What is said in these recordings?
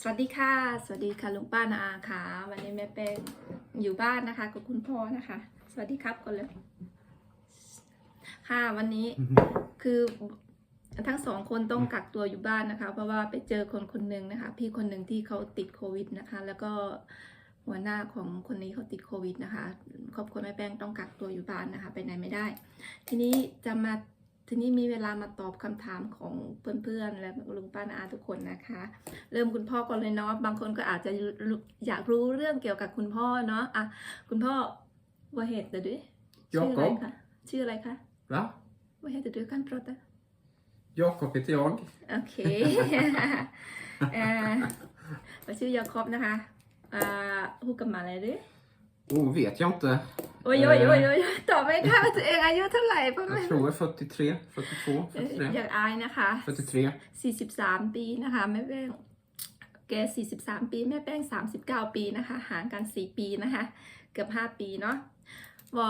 สวัสดีค่ะ สวัสดีค่ะลุงป้านาอาค่ะ วันนี้แม่แป้งอยู่บ้านนะคะกับคุณพ่อนะคะ สวัสดีครับก่อนเลย ค่ะวันนี้คือทั้งสองคนต้องกักตัวอยู่บ้านนะคะ เพราะว่าไปเจอคนคนหนึ่งนะคะ พี่คนหนึ่งที่เขาติดโควิดนะคะ แล้วก็หัวหน้าของคนนี้เขาติดโควิดนะคะครอบครัวแม่แป้งต้องกักตัวอยู่บ้านนะคะ ไปไหนไม่ได้ ทีนี้จะมา ทีนี้มีเวลามาตอบคำถามของเพื่อนๆ และลุงป้านาอาทุกคนนะคะ เริ่มคุณพ่อก่อนเลยเนาะบางคนก็อาจจะรู้อยากรู้เรื่องเกี่ยวกับคุณพ่อเนาะอะคุณพ่อว่าเหตุเดี๋ยวดิชื่ออะไร Jakob. คะชื่ออะไรคะ Va? ว่าเหตุเดี๋ยวกันโปรด Jakob heter jag. โอเคเอ่อว่ Oh, vet jag inte. โอ้ยโอ้ยโอ้ยโอ้ยตอบไม่ได้ว่าตัวเองอายุเท่าไหร่เพราะ Jag ไม่ tror jag är 43, 42, เอ่อ 43. อยากอายนะคะ 43. 43 ปีนะคะแม่แป้งแก43 ปี แม่แป้ง 39 ปีนะคะ ห่างกัน 4 ปีนะคะ เกือบ 5 ปีเนาะวอ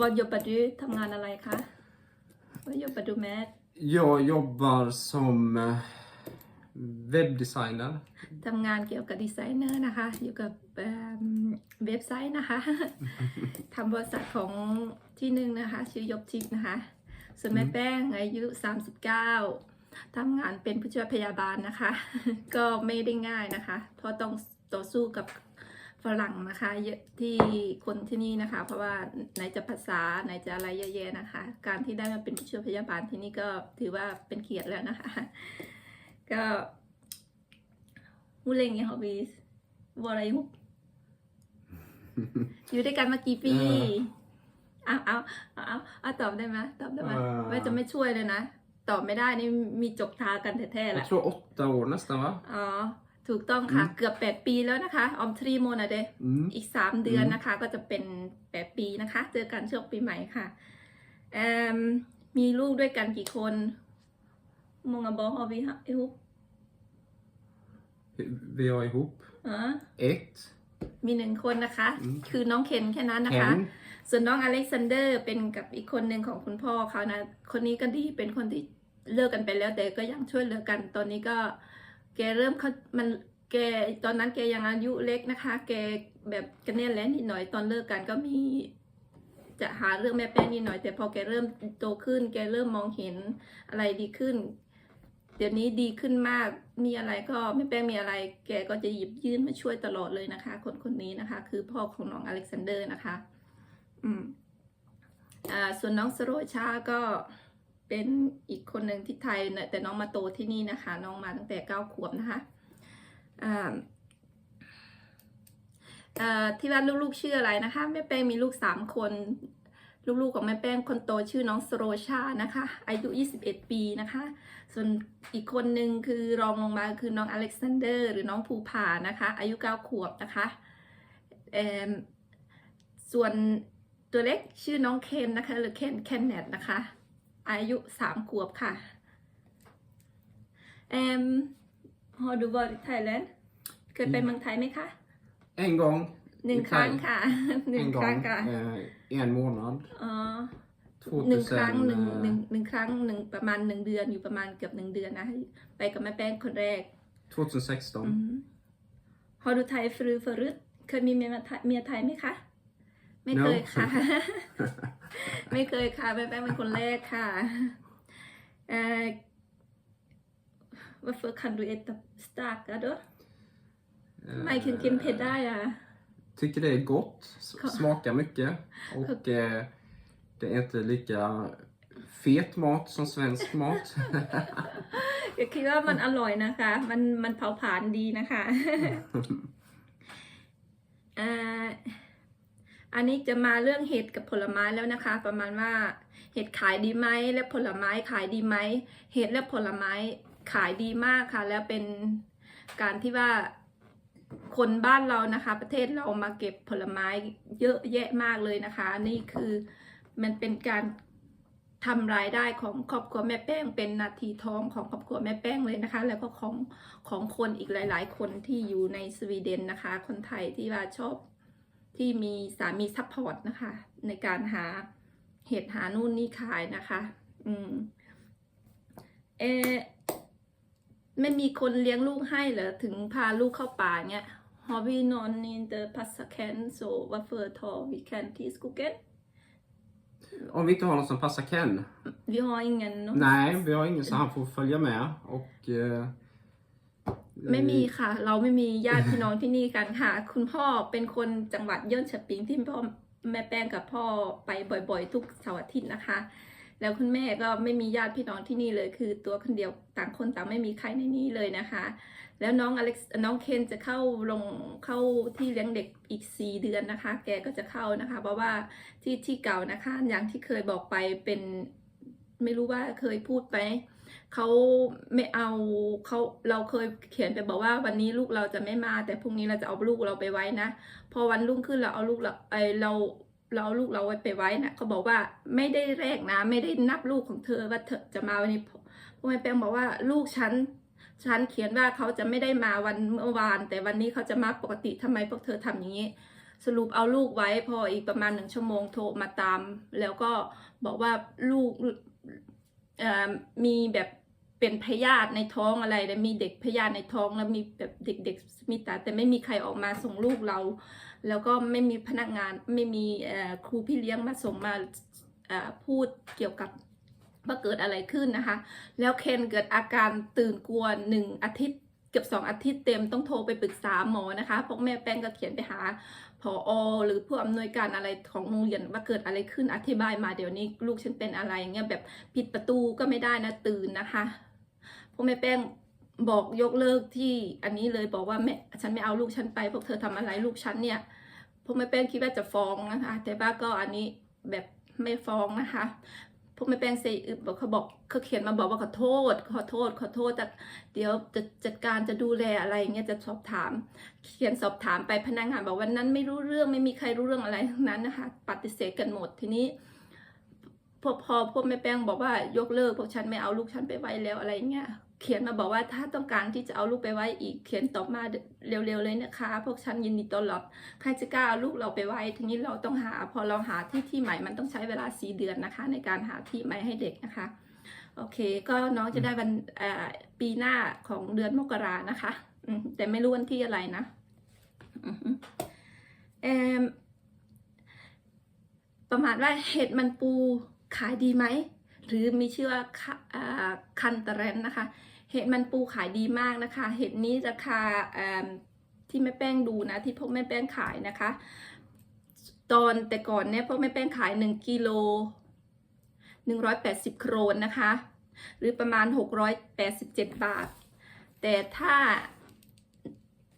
วอโยบดูทำงานอะไรคะวอโยบดูแมท Jag jobbar som eh, webbdesigner. ทำงานเกี่ยวกับดีไซเนอร์นะคะ อยู่กับ เอิ่มเว็บไซต์นะคะทำบริษัทของที่หนึ่งนะคะ ชื่อยบทิพย์นะคะ ส่วนแม่แป้งอายุ 39ทำงานเป็นผู้ช่วยพยาบาลนะคะ ก็ไม่ได้ง่ายนะคะ เพราะต้องต่อสู้กับฝรั่งนะคะเยอะที่คนที่นี่นะคะ เพราะว่าไหนจะภาษาไหนจะอะไรเยอะแยะนะคะ การที่ได้มาเป็นผู้ช่วยพยาบาลที่นี่ก็ถือว่าเป็นเกียรติแล้วนะคะ ก็ Hur länge har vi varit ihop? อยู่ด้วยกันมากี่ปี เอาเอาเอาเอาเอาตอบได้ไหมตอบได้ไหมเอ่อว่าจะไม่ช่วยเลยนะ ตอบไม่ได้นี่มีจกทากันแท้ๆแห Jag ละ tror åtta år nästan va? อ๋อ ถูกต้องค่ะอืมเกือบ8ปีแล้วนะคะ ออมทรีโมนาเด Mm. อีก3เดือนอืมนะคะ ก็จะเป็น8ปีนะคะ เจอกันช่วงปีใหม่ค่ะเอิ่มมีลูกด้วยกันกี่คนมงบอฮอวีฮะอิฮุ Vi har ihop อ๋อ ett. มีหนึ่งคนนะคะอืมคือน้องเคนแค่นั้นนะคะ Hen. ส่วนน้องอเล็กซานเดอร์เป็นกับอีกคนหนึ่งของคุณพ่อเขานะ คนนี้ก็ดีเป็นคนที่เลิกกันไปแล้วแต่ก็ยังช่วยเหลือกัน ตอนนี้ก็แกเริ่มเขามันแกตอนนั้นแกยังอายุเล็กนะคะ แกแบบกระเนียนแล้นนิดหน่อยตอนเลิกกันก็มีจะหาเรื่องแม่แป้งนิดหน่อย แต่พอแกเริ่มโตขึ้น แกเริ่มมองเห็นอะไรดีขึ้น เดี๋ยวนี้ดีขึ้นมากมีอะไรก็แม่แป้งมีอะไร แกก็จะหยิบยื่นมาช่วยตลอดเลยนะคะ คนคนนี้นะคะ คือพ่อของน้องอเล็กซานเดอร์นะคะ อืมอ่าส่วนน้องสโรชาก็เป็นอีกคนหนึ่งที่ไทยนะแต่น้องมาโตที่นี่นะคะ น้องมาตั้งแต่เก้าขวบนะคะอ่าที่ว่านลูกๆชื่ออะไรนะคะแม่แป้งมีลูกสามคน ลูกๆของแม่แป้งคนโตชื่อน้องสโรชานะคะ อายุ 21 ปีนะคะ ส่วนอีกคนหนึ่งคือรองลงมาคือน้องอเล็กซานเดอร์ หรือน้องภูผานะคะ อายุ 9 ขวบนะคะเอิ่มส่วนตัวเล็กชื่อน้องเคนนะคะ หรือเคนเคนเนตนะคะ อายุ 3 ขวบค่ะเอ่มฮอดูบอร์ไทยแลนด์เคยไปเมืองไทยไหมคะ En gång. หนึ่ง i ครั้ง Thai. ค่ะ หนึ่ง En ครั้ง gång. ค่ะ Eh, en månad. อ๋อหนึ่งครั้ง 2000, หนึ่งหนึ่ง eh, หนึ่งครั้งหนึ่งประมาณหนึ่งเดือนอยู่ประมาณเกือบหนึ่งเดือนนะไปกับแม่แป้งคนแรก 2016. อืมฮอดูไทยฟรือฟรึดเคยมีเมียไทยเมียไทยไหมคะ ไม่เคย No ค่ะ ไม่เคยค่ะแม่แป้งเป็นคนแรกค่ะเอ่อ Varför kan du äta starka då? Eh, ไม่กินกินเผ็ดได้อะ Tycker det är gott, s- Ka- smakar mycket och eh, det är inte lika fet mat som svensk mat. ก็คิดว่ามันอร่อยนะคะ มันมันเผาผลาญดีนะคะอ่าอันนี้จะมาเรื่องเห็ดกับผลไม้แล้วนะคะ ประมาณว่าเห็ดขายดีไหมและผลไม้ขายดีไหมเห็ดและผลไม้ขายดีมากค่ะ แล้วเป็นการที่ว่า คนบ้านเรานะคะ ประเทศเรามาเก็บผลไม้เยอะแยะมากเลยนะคะ นี่คือมันเป็นการทำรายได้ของครอบครัวแม่แป้ง เป็นนาทีทองของครอบครัวแม่แป้งเลยนะคะ แล้วก็ของของคนอีกหลาย ๆ คนที่อยู่ในสวีเดนนะคะ คนไทยที่ว่าชอบที่มีสามีซัพพอร์ตนะคะ ในการหาเห็ดหานู่นนี่ขายนะคะ อืมเออ ไม่มีคนเลี้ยงลูกให้เหรอถึงพาลูกเข้าป่าเงี้ย Har vi någon in the passaken så varför tar vi Ken till skogen? Om vi inte har någon som passar Ken? Vi har ingen Nej, vi har ingen så han får följa med och... Eh, ไม่มีค่ะ เราไม่มีญาติพี่น้องที่นี่กันค่ะ คุณพ่อเป็นคนจังหวัดเย่นฉปิงที่พ่อแม่แป้งกับพ่อไปบ่อยๆ ทุกเสาร์อาทิตย์นะคะ แล้วคุณแม่ก็ไม่มีญาติพี่น้องที่นี่เลย คือตัวคนเดียวต่างคนต่างไม่มีใครในนี้เลยนะคะ แล้วน้องอเล็กซ์น้องเคนจะเข้าลงเข้าที่เลี้ยงเด็กอีก 4 เดือนนะคะ แกก็จะเข้านะคะ เพราะว่าที่ที่เก่านะคะ อย่างที่เคยบอกไปเป็นไม่รู้ว่าเคยพูดไปเขาไม่เอาเขาเราเคยเขียนไปบอกว่าวันนี้ลูกเราจะไม่มา แต่พรุ่งนี้เราจะเอาลูกเราไปไว้นะ พอวันรุ่งขึ้นเราเอาลูกเราไอเรา เราลูกเราไว้ไปไว้นะเขาบอกว่าไม่ได้แรกนะ ไม่ได้นับลูกของเธอว่าเธอจะมาวันนี้พ่อแม่แป้งบอกว่าลูกฉันฉันเขียนว่าเขาจะไม่ได้มาวันเมื่อวาน แต่วันนี้เขาจะมาปกติทำไมพวกเธอทำอย่างนี้ สรุปเอาลูกไว้พออีกประมาณหนึ่งชั่วโมงโทรมาตาม แล้วก็บอกว่าลูกมีแบบ เป็นพยาธิในท้องอะไรแต่มีเด็กพยาธิในท้องแล้วมีแบบเด็กๆมีแต่แต่ไม่มีใครออกมาส่งลูกเรา แล้วก็ไม่มีพนักงานไม่มีครูพี่เลี้ยงมาส่งมาพูดเกี่ยวกับว่าเกิดอะไรขึ้นนะคะ แล้วเคนเกิดอาการตื่นกลัวหนึ่งอาทิตย์เกือบสองอาทิตย์เต็มต้องโทรไปปรึกษาหมอนะคะพวกแม่แป้งก็เขียนไปหาพออหรือผู้อำนวยการอะไรของโรงเรียนว่าเกิดอะไรขึ้นอธิบายมาเดี๋ยวนี้ลูกฉันเป็นอะไรเงี้ยแบบปิดประตูก็ไม่ได้นะตื่นนะคะ พวกแม่แป้งบอกยกเลิกที่อันนี้เลยบอกว่าแม่ฉันไม่เอาลูกฉันไป พวกเธอทำอะไรลูกฉันเนี่ยพวกแม่แป้งคิดว่าจะฟ้องนะคะ แต่ว่าก็อันนี้แบบไม่ฟ้องนะคะพวกแม่แป้งเซอึบอกเขาบอกเขาเขียนมาบอกว่าขอโทษ ขอโทษ ขอโทษแต่เดี๋ยวจะจัดการจะดูแลอะไรเงี้ยจะสอบถาม เขียนสอบถามไปพนักงานบอกวันนั้นไม่รู้เรื่องไม่มีใครรู้เรื่องอะไรทั้งนั้นนะคะ ปฏิเสธกันหมดทีนี้พอพอพวกแม่แป้งบอกว่ายกเลิกพวกฉันไม่เอาลูกฉันไปไว้แล้วอะไรเงี้ย เขียนมาบอกว่าถ้าต้องการที่จะเอาลูกไปไว้อีกเขียนตอบมาเร็วๆเลยนะคะ พวกฉันยินดีต้อนรับใครจะกล้าเอาลูกเราไปไว้ทีนี้เราต้องหา พอเราหาที่ที่ใหม่มันต้องใช้เวลาสี่เดือนนะคะ ในการหาที่ใหม่ให้เด็กนะคะโอเค ก็น้องจะได้วันปีหน้าของเดือนมกรานะคะแต่ไม่รู้วันที่อะไรนะเอมประมาณว่าเห็ดมันปูขายดีไหม หรือมีชื่อว่าคะอ่าคันตะเรนนะคะ เห็ดมันปูขายดีมากนะคะ เห็ดนี้ราคาที่แม่แป้งดูนะที่พวกแม่แป้งขายนะคะ ตอนแต่ก่อนเนี่ยพวกแม่แป้งขาย 1กิโล180 โครนนะคะ หรือประมาณ 687 บาท แต่ถ้า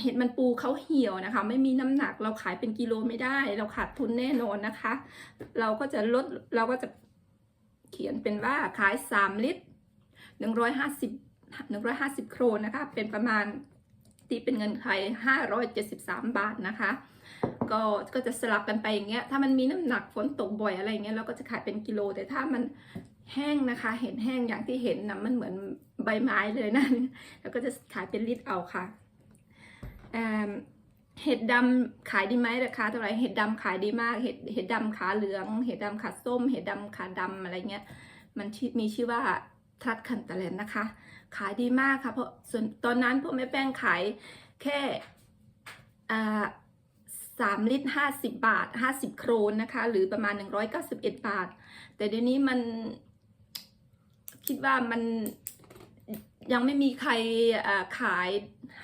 เห็ดมันปูเขาเหี่ยวนะคะ ไม่มีน้ำหนักเราขายเป็นกิโลไม่ได้ เราขาดทุนแน่นอนนะคะ เราก็จะลดเราก็จะ เขียนเป็นว่าขาย 3 ลิตร 150 150 โครนนะคะ เป็นประมาณที่เป็นเงินไทย 573 บาทนะคะ ก็ก็จะสลับกันไปอย่างเงี้ย ถ้ามันมีน้ำหนักฝนตกบ่อยอะไรเงี้ยเราก็จะขายเป็นกิโล แต่ถ้ามันแห้งนะคะ เห็นแห้งอย่างที่เห็นนะมันเหมือนใบไม้เลยนะแล้วก็จะขายเป็นลิตรเอาค่ะ เห็ดดำขายดีไหมราคาเท่าไหร่เห็ดดำขายดีมาก เห็ดเห็ดดำขาเหลือง เห็ดดำขาส้ม เห็ดดำขาดำอะไรเงี้ย มันมีชื่อว่าทัดคันตะแลนนะคะ ขายดีมากค่ะเพราะส่วนตอนนั้นพวกแม่แป้งขายแค่สามลิตรห้าสิบบาทห้าสิบโครนนะคะ หรือประมาณหนึ่งร้อยเก้าสิบเอ็ดบาท แต่เดี๋ยวนี้มันคิดว่ามัน ยังไม่มีใครขาย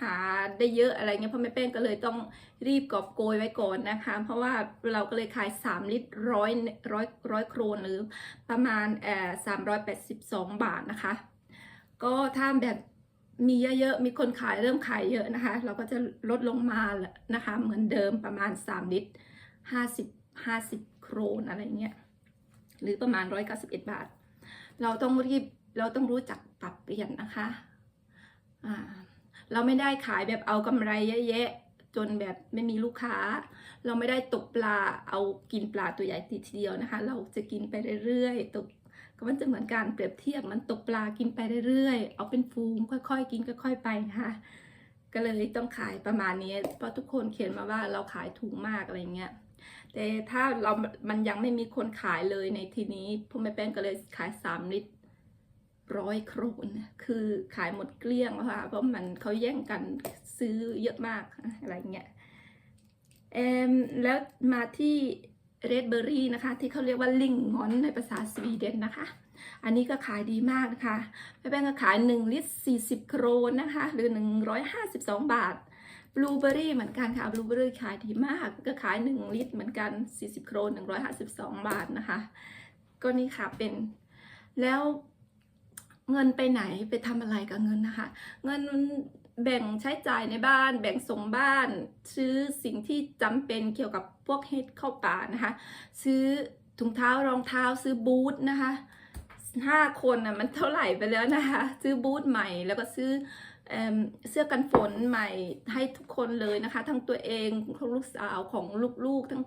หาได้เยอะอะไรเงี้ยเพราะแม่แป้งก็เลยต้องรีบกอบโกยไว้ก่อนนะคะ เพราะว่าเราก็เลยขายสามลิตรร้อยร้อยร้อยโครนหรือประมาณเอ่อสามร้อยแปดสิบสองบาทนะคะ ก็ถ้าแบบมีเยอะๆ มีคนขายเริ่มขายเยอะนะคะ เราก็จะลดลงมาแหละนะคะ เหมือนเดิมประมาณ 3 ลิตร 50 50 โครนอะไรเงี้ย หรือประมาณ 191 บาท เราต้องรีบ เราต้องรู้จักปรับเปลี่ยนนะคะอ่าเราไม่ได้ขายแบบเอากำไรเยอะแยะจนแบบไม่มีลูกค้า เราไม่ได้ตกปลาเอากินปลาตัวใหญ่ทีเดียวนะคะ เราจะกินไปเรื่อยๆตกก็มันจะเหมือนการเปรียบเทียบมันตกปลากินไปเรื่อยๆ เอาเป็นฟูงค่อยๆ กินค่อยๆไปนะคะก็เลยต้องขายประมาณนี้ เพราะทุกคนเขียนมาว่าเราขายถูกมากอะไรเงี้ย แต่ถ้าเรา มันยังไม่มีคนขายเลยในทีนี้พ่อแม่แป้งก็เลยขาย 3 ลิตร ร้อยโครนคือขายหมดเกลี้ยงแล้วค่ะเพราะมันเขาแย่งกันซื้อเยอะมากอะไรเงี้ยเอมแล้วมาที่เรดเบอรี่นะคะ ที่เขาเรียกว่าลิงงอนในภาษาสวีเดนนะคะ อันนี้ก็ขายดีมากนะคะแม่แป้งก็ขาย 1 ลิตร 40 โครนนะคะ หรือ 152 บาทบลูเบอรี่เหมือนกันค่ะบลูเบอรี่ขายดีมาก ก็ขาย 1 ลิตรเหมือนกัน 40 โครน 152 บาทนะคะ ก็นี่ค่ะเป็นแล้ว เงินไปไหนไปทำอะไรกับเงินนะคะ เงินแบ่งใช้จ่ายในบ้าน แบ่งส่งบ้าน ซื้อสิ่งที่จำเป็นเกี่ยวกับพวกเฮ็ดเข้าป่านะคะ ซื้อถุงเท้ารองเท้าซื้อบูทนะคะห้าคนน่ะมันเท่าไหร่ไปแล้วนะคะ ซื้อบูทใหม่แล้วก็ซื้อเอเสื้อกันฝนใหม่ให้ทุกคนเลยนะคะ ทั้งตัวเองของลูกสาวของลูกๆทั้ง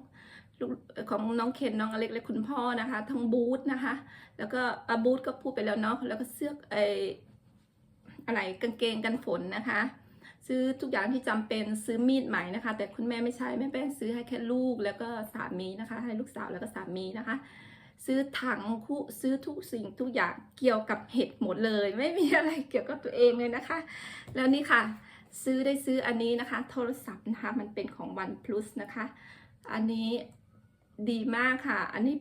ของน้องเคนน้องอเล็กและคุณพ่อนะคะ ทั้งบูทนะคะ แล้วก็อาบูทก็พูดไปแล้วเนาะแล้วก็เสื้อไออะไรกางเกงกันฝนนะคะ ซื้อทุกอย่างที่จำเป็นซื้อมีดใหม่นะคะ แต่คุณแม่ไม่ใช่แม่แป้งซื้อให้แค่ลูกแล้วก็สามีนะคะ ให้ลูกสาวแล้วก็สามีนะคะ ซื้อถังคู่ซื้อทุกสิ่งทุกอย่างเกี่ยวกับเห็ดหมดเลย ไม่มีอะไรเกี่ยวกับตัวเองเลยนะคะ แล้วนี่ค่ะ ซื้อได้ซื้ออันนี้นะคะ โทรศัพท์นะคะมันเป็นของ OnePlus นะคะ อันนี้ ดีมากค่ะ อันนี้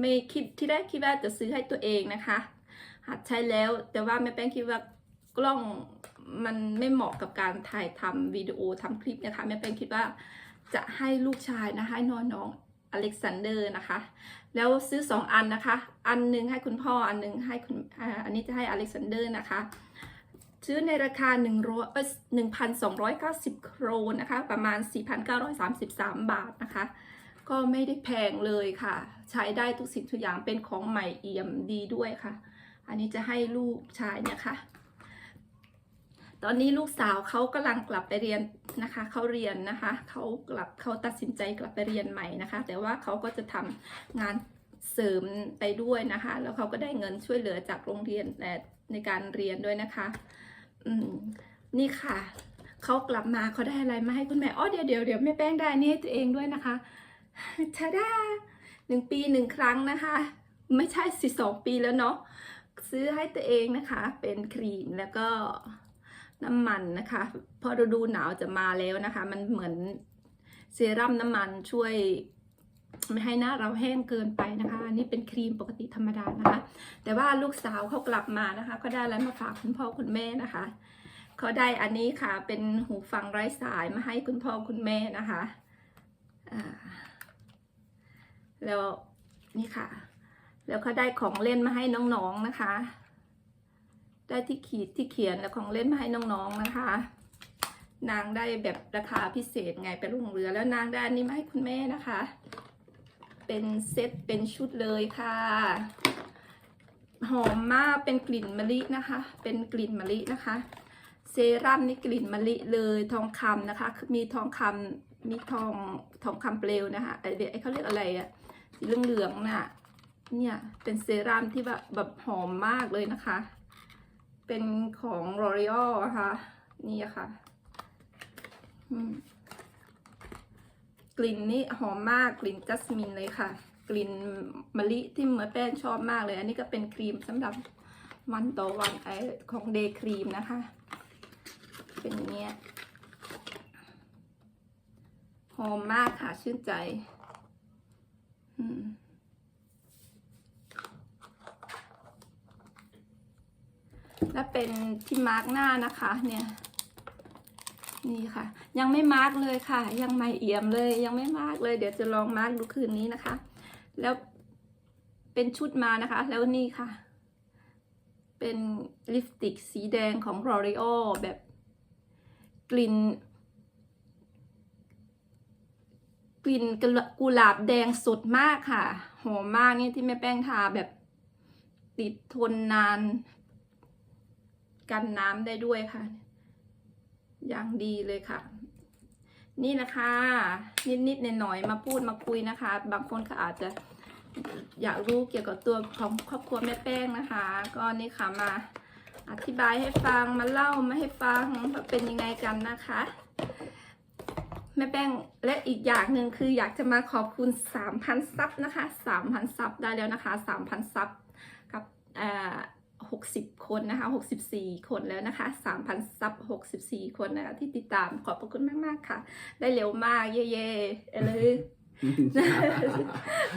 ไม่คิดที่แรกคิดว่าจะซื้อให้ตัวเองนะคะ หัดใช้แล้ว แต่ว่าแม่แป้งคิดว่ากล้องมันไม่เหมาะกับการถ่ายทำวิดีโอทำคลิปนะคะแม่แป้งคิดว่าจะให้ลูกชายนะคะให้น้องน้องอเล็กซานเดอร์นะคะ แล้วซื้อสองอันนะคะ อันหนึงให้คุณพ่ออันหนึงให้คุณอันนี้จะให้อเล็กซานเดอร์นะคะ ซื้อในราคา1 0 0เอ้ย1,290 โครนนะคะ ประมาณ 4,933 บาทนะคะ ก็ไม่ได้แพงเลยค่ะ ใช้ได้ทุกสิ่งทุกอย่างเป็นของใหม่เอี่ยมดีด้วยค่ะ อันนี้จะให้ลูกชายนะคะ ตอนนี้ลูกสาวเขากำลังกลับไปเรียนนะคะเขาเรียนนะคะเขากลับเขาตัดสินใจกลับไปเรียนใหม่นะคะ แต่ว่าเขาก็จะทำงานเสริมไปด้วยนะคะ แล้วเขาก็ได้เงินช่วยเหลือจากโรงเรียนในการเรียนด้วยนะคะ อืมนี่ค่ะเขากลับมาเขาได้อะไรมาให้คุณแม่อ๋อเดี๋ยวเดี๋ยวเดี๋ยวแม่แป้งได้นี่ให้ตัวเองด้วยนะคะ ชาดาหนึ่งปีหนึ่งครั้งนะคะ ไม่ใช่สิสองปีแล้วเนาะซื้อให้ตัวเองนะคะ เป็นครีมแล้วก็น้ำมันนะคะ พอฤดูหนาวจะมาแล้วนะคะ มันเหมือนเซรั่มน้ำมันช่วยไม่ให้หน้าเราแห้งเกินไปนะคะ อันนี้เป็นครีมปกติธรรมดานะคะ แต่ว่าลูกสาวเขากลับมานะคะ ก็ได้แล้วมาฝากคุณพ่อคุณแม่นะคะเขาได้อันนี้ค่ะเป็นหูฟังไร้สายมาให้คุณพ่อคุณแม่นะคะ อ่า แล้วนี่ค่ะ แล้วเขาได้ของเล่นมาให้น้องๆนะคะ ได้ที่ขีดที่เขียนแล้วของเล่นมาให้น้องๆนะคะ นางได้แบบราคาพิเศษไงไปลงเรือ แล้วนางได้อันนี้มาให้คุณแม่นะคะ เป็นเซตเป็นชุดเลยค่ะ หอมมากเป็นกลิ่นมะลินะคะ เป็นกลิ่นมะลินะคะเซรั่มนี่กลิ่นมะลิเลยทองคำนะคะ มีทองคำมีทองทองคำเปลวนะคะไอเดียไอเขาเรียกอะไรอะ สีเหลืองๆน่ะ เนี่ย เป็นเซรั่มที่แบบแบบหอมมากเลยนะคะ เป็นของ L'Oreal นะคะ นี่ค่ะกลิ่นนี่หอมมากกลิ่นจัสมินเลยค่ะ กลิ่นมะลิที่เหมือนแป้งชอบมากเลย อันนี้ก็เป็นครีมสำหรับวันต่อวันไอของเดย์ครีมนะคะ เป็นอย่างเงี้ยหอมมากค่ะชื่นใจ และเป็นที่มาร์กหน้านะคะ เนี่ย นี่ค่ะ ยังไม่มาร์กเลยค่ะ ยังไม่เอี่ยมเลย ยังไม่มาร์กเลย เดี๋ยวจะลองมาร์กดูคืนนี้นะคะ แล้วเป็นชุดมานะคะ แล้วนี่ค่ะ เป็นลิปสติกสีแดงของ L'Oreal แบบกลิ่น ก ลิ่นกุหลาบแดงสดมากค่ะ หอมมากนี่ที่แม่แป้งทาแบบติดทนนาน กันน้ำได้ด้วยค่ะ อย่างดีเลยค่ะ นี่นะคะ นิดๆหน่อยๆมาพูดมาคุยนะคะ บางคนก็อาจจะอยากรู้เกี่ยวกับตัวของครอบครัวแม่แป้งนะคะ ก็นี่ค่ะมาอธิบายให้ฟังมาเล่ามาให้ฟังว่าเป็นยังไงกันนะคะ แม่แป้งและอีกอย่างหนึ่งคืออยากจะมาขอบคุณ 3,000 ซับนะคะ 3,000 ซับได้แล้วนะคะ 3,000 ซับกับอ่า60คนนะคะ64คนแล้วนะคะ3,000ซับ64คนนะคะที่ติดตามขอบพระคุณมาก ๆ ค่ะ ได้เร็วมาก เย่ๆเอเลย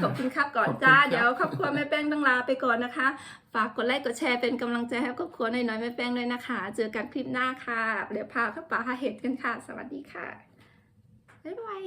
ขอบคุณครับก่อนจ้า เดี๋ยวครอบครัวแม่แป้งต้องลาไปก่อนนะคะ ฝากกดไลค์กดแชร์เป็นกำลังใจให้ครอบครัวน้อยๆแม่แป้งด้วยนะคะ เจอกันคลิปหน้าค่ะ เดี๋ยวพาเข้าป่าหาเห็ดกันค่ะ สวัสดีค่ะ บ๊ายบาย